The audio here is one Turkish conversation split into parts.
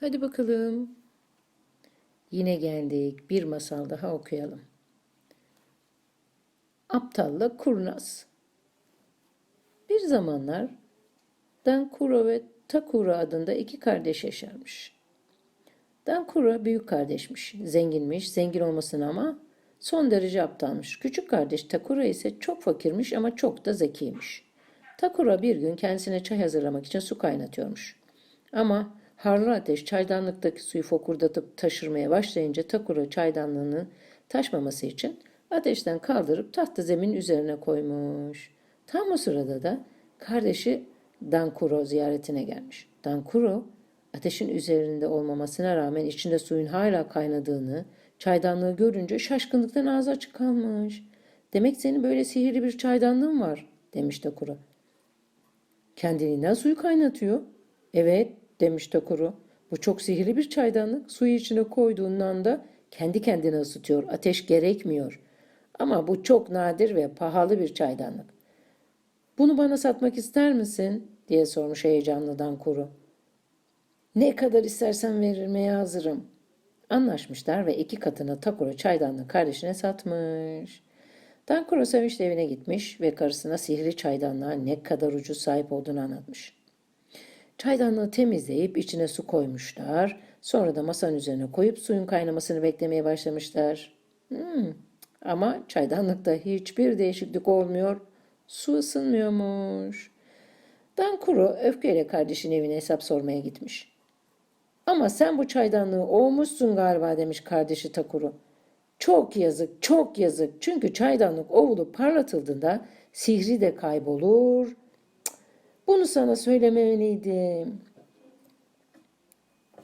Hadi bakalım. Yine geldik. Bir masal daha okuyalım. Aptalla Kurnaz. Bir zamanlar Dankuro ve Takuro adında iki kardeş yaşarmış. Dankuro büyük kardeşmiş, zenginmiş, zengin olmasına ama son derece aptalmış. Küçük kardeş Takuro ise çok fakirmiş ama çok da zekiymiş. Takuro bir gün kendisine çay hazırlamak için su kaynatıyormuş. Ama harlı ateş çaydanlıktaki suyu fokurdatıp taşırmaya başlayınca Takuro çaydanlığını taşmaması için ateşten kaldırıp tahta zemin üzerine koymuş. Tam o sırada da kardeşi Dankuro ziyaretine gelmiş. Dankuro ateşin üzerinde olmamasına rağmen içinde suyun hala kaynadığını, çaydanlığı görünce şaşkınlıktan ağzı açık kalmış. Demek senin böyle sihirli bir çaydanlığın var demiş Takuro. Kendiliğinden suyu kaynatıyor. Evet demiş Takuro. Bu çok sihirli bir çaydanlık. Suyu içine koyduğun anda kendi kendine ısıtıyor. Ateş gerekmiyor. Ama bu çok nadir ve pahalı bir çaydanlık. Bunu bana satmak ister misin? diye sormuş heyecanlıdan kuru. Ne kadar istersen verilmeye hazırım. Anlaşmışlar ve iki katına Takuro çaydanlığı kardeşine satmış. Dankuro sevinçle evine gitmiş ve karısına sihirli çaydanlığa ne kadar ucuz sahip olduğunu anlatmış. Çaydanlığı temizleyip içine su koymuşlar. Sonra da masanın üzerine koyup suyun kaynamasını beklemeye başlamışlar. Hmm, ama çaydanlıkta hiçbir değişiklik olmuyor. Su ısınmıyormuş. Dankuro öfkeyle kardeşinin evine hesap sormaya gitmiş. Ama sen bu çaydanlığı ovmuşsun galiba demiş kardeşi Takuro. Çok yazık, çok yazık. Çünkü çaydanlık ovulup parlatıldığında sihri de kaybolur. Bunu sana söylememeliydim.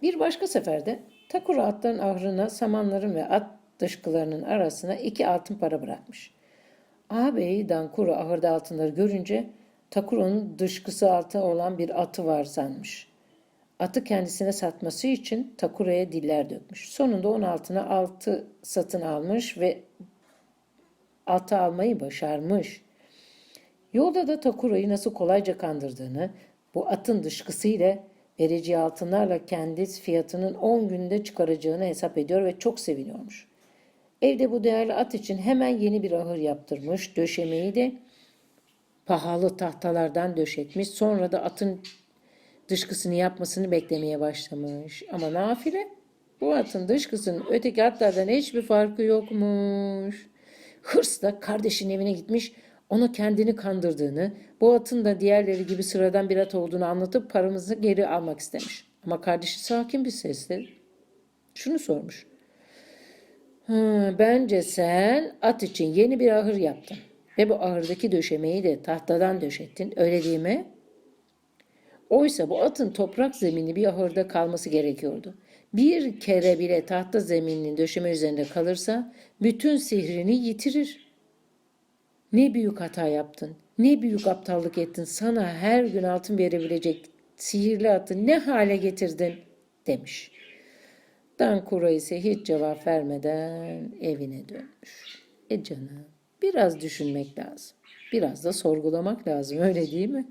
Bir başka seferde Takuro atların ahırına samanların ve at dışkılarının arasına iki altın para bırakmış. Ağabeyi Dankuro ahırda altınları görünce Takuro'nun dışkısı altı olan bir atı var sanmış. Atı kendisine satması için Takuro'ya diller dökmüş. Sonunda onun altına altı satın almış ve atı almayı başarmış. Yolda da Takuro'yu nasıl kolayca kandırdığını, bu atın dışkısıyla vereceği altınlarla kendi fiyatının 10 günde çıkaracağını hesap ediyor ve çok seviniyormuş. Evde bu değerli at için hemen yeni bir ahır yaptırmış. Döşemeyi de pahalı tahtalardan döşetmiş. Sonra da atın dışkısını yapmasını beklemeye başlamış. Ama nafile bu atın dışkısının öteki atlardan hiçbir farkı yokmuş. Hırsla kardeşinin evine gitmiş. Ona kendini kandırdığını, bu atın da diğerleri gibi sıradan bir at olduğunu anlatıp paramızı geri almak istemiş. Ama kardeşi sakin bir sesle şunu sormuş. Hı, bence sen at için yeni bir ahır yaptın. Ve bu ahırdaki döşemeyi de tahtadan döşettin. Öyle değil mi? Oysa bu atın toprak zemini bir ahırda kalması gerekiyordu. Bir kere bile tahta zemininin döşeme üzerinde kalırsa bütün sihrini yitirir. Ne büyük hata yaptın, ne büyük aptallık ettin. Sana her gün altın verebilecek sihirli atı ne hale getirdin demiş. Dankuro ise hiç cevap vermeden evine dönmüş. E canım biraz düşünmek lazım. Biraz da sorgulamak lazım öyle değil mi?